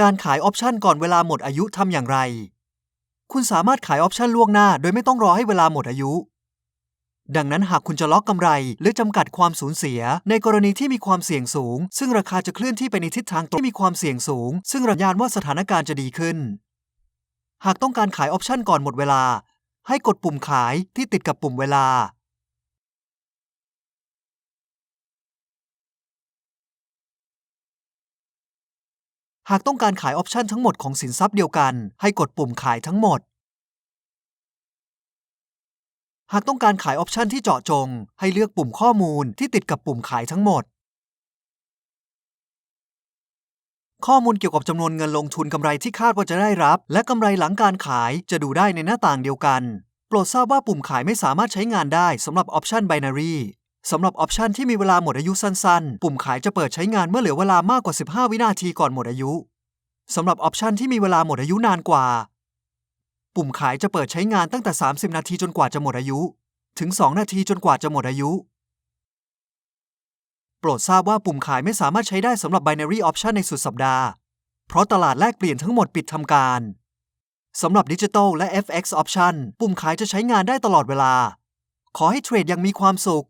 การขายออปชันก่อนเวลาหมดอายุทำอย่างไร คุณสามารถขายออปชันล่วงหน้า โดยไม่ต้องรอให้เวลาหมดอายุ ดังนั้นหากคุณจะล็อกกำไร หรือจำกัดความสูญเสีย ในกรณีที่มีความเสี่ยงสูง ซึ่งราคาจะเคลื่อนที่ไปในทิศทางตรงที่มีความเสี่ยงสูง ซึ่งสัญญาณว่าสถานการณ์จะดีขึ้น หากต้องการขายออปชันก่อนหมดเวลา ให้กดปุ่มขายที่ติดกับปุ่มเวลา หากต้องการขายออปชันทั้งหมดของสินทรัพย์เดียวกัน ให้กดปุ่มขายทั้งหมด หากต้องการขายออปชันที่เจาะจง ให้เลือกปุ่มข้อมูลที่ติดกับปุ่มขายทั้งหมด ข้อมูลเกี่ยวกับจำนวนเงินลงทุนกำไรที่คาดว่าจะได้รับ และกำไรหลังการขายจะดูได้ในหน้าต่างเดียวกัน โปรดทราบว่าปุ่มขายไม่สามารถใช้งานได้สำหรับออปชัน binary สำหรับออปชันที่มีเวลาหมดอายุสั้นๆ ปุ่มขายจะเปิดใช้งานเมื่อเหลือเวลามากกว่า 15 วินาทีก่อนหมดอายุ สำหรับออปชันที่มีเวลาหมดอายุนานกว่า ปุ่มขายจะเปิดใช้งานตั้งแต่ 30 นาทีจนกว่าจะหมดอายุ ถึง 2 นาทีจนกว่าจะหมดอายุ โปรดทราบว่าปุ่มขายไม่สามารถใช้ได้สำหรับ binary option ในสุดสัปดาห์ เพราะตลาดแลกเปลี่ยนทั้งหมดปิดทำการสำหรับดิจิทัลและ FX option ปุ่มขายจะใช้งานได้ตลอดเวลา ขอให้เทรดยังมีความสุข